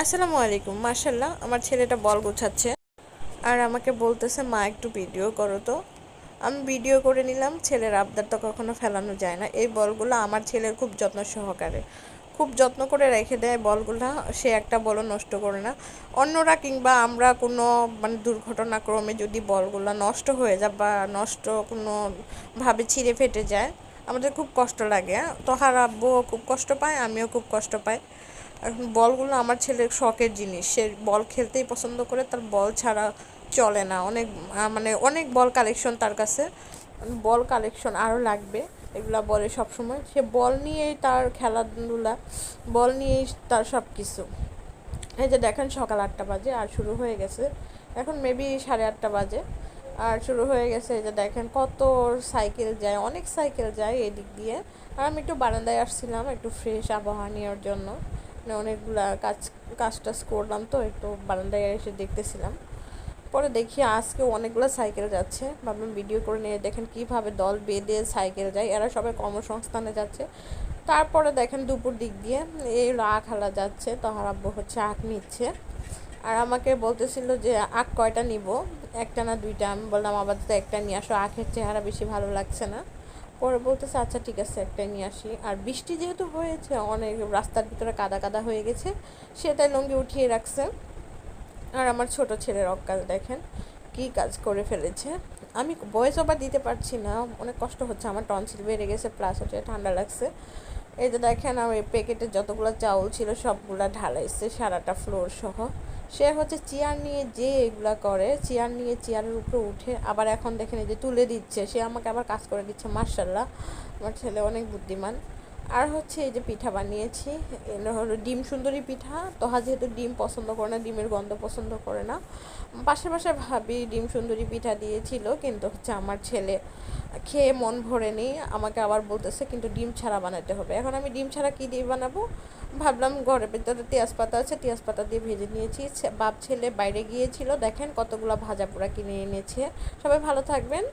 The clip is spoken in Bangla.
আসসালামু আলাইকুম মার্শাল্লাহ আমার ছেলেটা বল গোছাচ্ছে। আর আমাকে বলতেছে, মা, একটু ভিডিও করো তো। আমি ভিডিও করে নিলাম, ছেলের আবদার তো কখনো ফেলানো যায় না। এই বলগুলো আমার ছেলের খুব যত্ন সহকারে। খুব যত্ন করে রেখে দেয় বলগুলো, সে একটা বলও নষ্ট করে না। অন্যরা কিংবা আমরা কোনো মানে দুর্ঘটনাক্রমে যদি বলগুলো নষ্ট হয়ে যায় বা নষ্ট কোনোভাবে ছিঁড়ে ফেটে যায়, আমাদের খুব কষ্ট লাগে। তোহার আব্বুও খুব কষ্ট পায়, আমিও খুব কষ্ট পাই। এখন বলগুলো আমার ছেলের শখের জিনিস। সে বল খেলতেই পছন্দ করে, তার বল ছাড়া চলে না। অনেক মানে অনেক বল কালেকশন তার কাছে। বল কালেকশন আরও লাগবে, এগুলা বলে সবসময়। সে বল নিয়েই তার খেলাধুলা, বল নিয়েই তার সব কিছু এই যে দেখেন সকাল আটটা বাজে, আর শুরু হয়ে গেছে। এখন মেবি সাড়ে আটটা বাজে। আর শুরু হয়ে গেছে এই যে দেখেন কত সাইকেল যায়, অনেক সাইকেল যায় এদিক দিয়ে। আর আমি একটু বারান্দায় আসছিলাম, একটু ফ্রেশ আবহাওয়া নেওয়ার জন্য। অনেকগুলা কাজ কাজ টাজ করলাম তো, একটু বারান্দায় এসে দেখতেছিলাম। পরে দেখি আজকে অনেকগুলো সাইকেল যাচ্ছে। ভাবলাম ভিডিও করে নিয়ে দেখেন কীভাবে দল বেঁধে সাইকেল যায়। এরা সবাই কর্মসংস্থানে যাচ্ছে। তারপরে দেখেন দুপুর দিক দিয়ে এই আখ হালা যাচ্ছে, তহার আব্বু হচ্ছে আখ নিচ্ছে। আর আমাকে বলতেছিল যে, আখ কয়টা নিব? একটা না দুইটা। আমি বললাম আবার তো একটা নিয়ে আসো, আখের চেহারা বেশি ভালো লাগছে না। পরে বলতেছে আচ্ছা ঠিক আছে, একটাই নিয়ে আসি। আর বৃষ্টি যেহেতু হয়েছে, অনেক রাস্তার ভিতরে কাদা কাদা হয়ে গেছে, সেটাই লঙ্গি উঠিয়ে রাখছে। আর আমার ছোট ছেলের অকাল দেখেন, কি কাজ করে ফেলেছে। আমি বয়স ওভার দিতে পারছি না, অনেক কষ্ট হচ্ছে, আমার টনসিল বেড়ে গেছে প্লাস হচ্ছে ঠান্ডা লাগছে। এই যে দেখেন, আমার প্যাকেটে যতগুলো চাউল ছিল, সবগুলা ঢালাইছে, সারাটা ফ্লোর সহ। সে হচ্ছে চেয়ার নিয়ে যে এগুলা করে, চেয়ার নিয়ে চেয়ারের উপরে উঠে আবার এখন দেখেন এই যে তুলে দিচ্ছে। সে আমাকে আবার কাজ করে দিচ্ছে মার্শাল্লাহ আমার ছেলে অনেক বুদ্ধিমান। আর হচ্ছে এই যে পিঠা বানিয়েছি এটা হলো ডিম সুন্দরী পিঠা। তোহা যেহেতু ডিম পছন্দ করে না, ডিমের গন্ধ পছন্দ করে না। পাশে পাশে ভাবি ডিম সুন্দরী পিঠা দিয়েছিল, কিন্তু হচ্ছে আমার ছেলে খেয়ে মন ভরে নেই আমাকে আবার বলতেছে কিন্তু ডিম ছাড়া বানাতে হবে। এখন আমি ডিম ছাড়া কী দিয়ে বানাবো? ভাবলাম ঘরের ভেতরে তেজপাতা আছে তেজপাতা দিয়ে ভেজে নিয়েছি। বাপ ছেলে বাইরে গিয়েছিল, দেখেন কতগুলো ভাজা পোড়া কিনে এনেছে। সবাই ভালো থাকবেন।